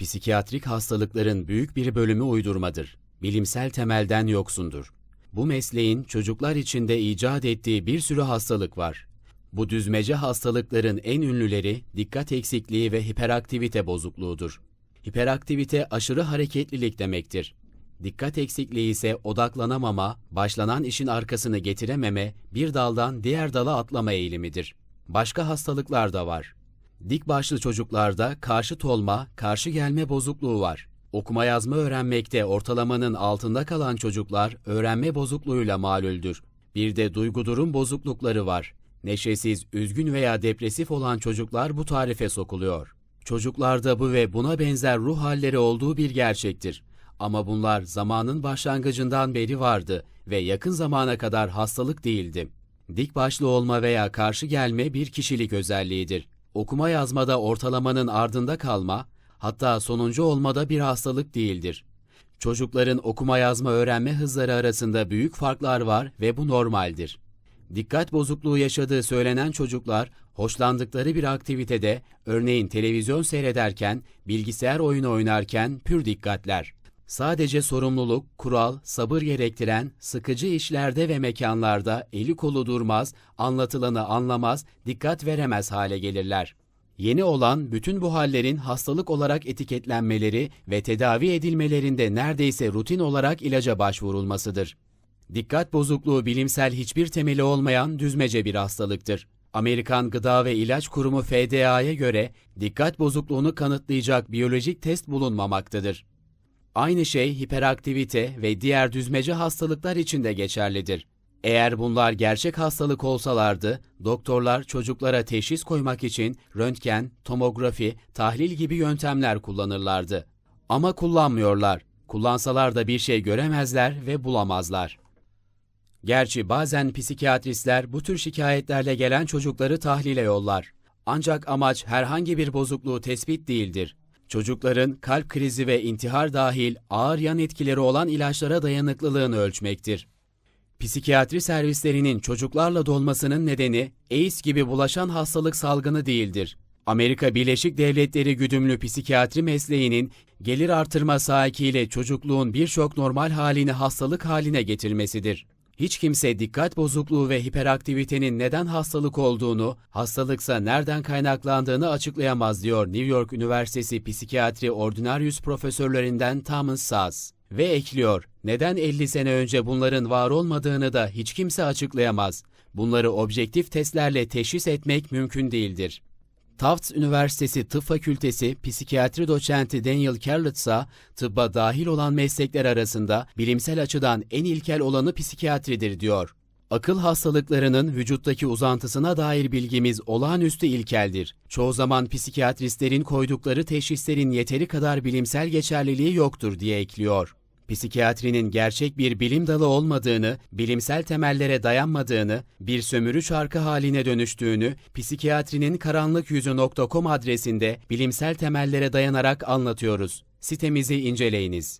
Psikiyatrik hastalıkların büyük bir bölümü uydurmadır. Bilimsel temelden yoksundur. Bu mesleğin çocuklar içinde icat ettiği bir sürü hastalık var. Bu düzmece hastalıkların en ünlüleri dikkat eksikliği ve hiperaktivite bozukluğudur. Hiperaktivite aşırı hareketlilik demektir. Dikkat eksikliği ise odaklanamama, başlanan işin arkasını getirememe, bir daldan diğer dala atlama eğilimidir. Başka hastalıklar da var. Dik başlı çocuklarda karşıt olma, karşı gelme bozukluğu var. Okuma yazma öğrenmekte ortalamanın altında kalan çocuklar öğrenme bozukluğuyla malüldür. Bir de duygu durum bozuklukları var. Neşesiz, üzgün veya depresif olan çocuklar bu tarife sokuluyor. Çocuklarda bu ve buna benzer ruh halleri olduğu bir gerçektir. Ama bunlar zamanın başlangıcından beri vardı ve yakın zamana kadar hastalık değildi. Dik başlı olma veya karşı gelme bir kişilik özelliğidir. Okuma yazmada ortalamanın ardında kalma, hatta sonuncu olmada bir hastalık değildir. Çocukların okuma yazma öğrenme hızları arasında büyük farklar var ve bu normaldir. Dikkat bozukluğu yaşadığı söylenen çocuklar, hoşlandıkları bir aktivitede, örneğin televizyon seyrederken, bilgisayar oyunu oynarken pür dikkatler. Sadece sorumluluk, kural, sabır gerektiren, sıkıcı işlerde ve mekanlarda eli kolu durmaz, anlatılanı anlamaz, dikkat veremez hale gelirler. Yeni olan bütün bu hallerin hastalık olarak etiketlenmeleri ve tedavi edilmelerinde neredeyse rutin olarak ilaca başvurulmasıdır. Dikkat bozukluğu bilimsel hiçbir temeli olmayan düzmece bir hastalıktır. Amerikan Gıda ve İlaç Kurumu FDA'ya göre dikkat bozukluğunu kanıtlayacak biyolojik test bulunmamaktadır. Aynı şey hiperaktivite ve diğer düzmece hastalıklar için de geçerlidir. Eğer bunlar gerçek hastalık olsalardı, doktorlar çocuklara teşhis koymak için röntgen, tomografi, tahlil gibi yöntemler kullanırlardı. Ama kullanmıyorlar. Kullansalar da bir şey göremezler ve bulamazlar. Gerçi bazen psikiyatristler bu tür şikayetlerle gelen çocukları tahlile yollar. Ancak amaç herhangi bir bozukluğu tespit değildir. Çocukların kalp krizi ve intihar dahil ağır yan etkileri olan ilaçlara dayanıklılığını ölçmektir. Psikiyatri servislerinin çocuklarla dolmasının nedeni AIDS gibi bulaşan hastalık salgını değildir. Amerika Birleşik Devletleri güdümlü psikiyatri mesleğinin gelir artırma sahikiyle çocukluğun birçok normal halini hastalık haline getirmesidir. Hiç kimse dikkat bozukluğu ve hiperaktivitenin neden hastalık olduğunu, hastalıksa nereden kaynaklandığını açıklayamaz diyor New York Üniversitesi Psikiyatri Ordinarius profesörlerinden Thomas Saz. Ve ekliyor, neden 50 sene önce bunların var olmadığını da hiç kimse açıklayamaz. Bunları objektif testlerle teşhis etmek mümkün değildir. Tufts Üniversitesi Tıp Fakültesi psikiyatri doçenti Daniel Carlett ise tıbba dahil olan meslekler arasında bilimsel açıdan en ilkel olanı psikiyatridir diyor. Akıl hastalıklarının vücuttaki uzantısına dair bilgimiz olağanüstü ilkeldir. Çoğu zaman psikiyatristlerin koydukları teşhislerin yeteri kadar bilimsel geçerliliği yoktur diye ekliyor psikiyatrinin gerçek bir bilim dalı olmadığını, bilimsel temellere dayanmadığını, bir sömürü çarkı haline dönüştüğünü, psikiyatrinin karanlıkyüzü.com adresinde bilimsel temellere dayanarak anlatıyoruz. Sitemizi inceleyiniz.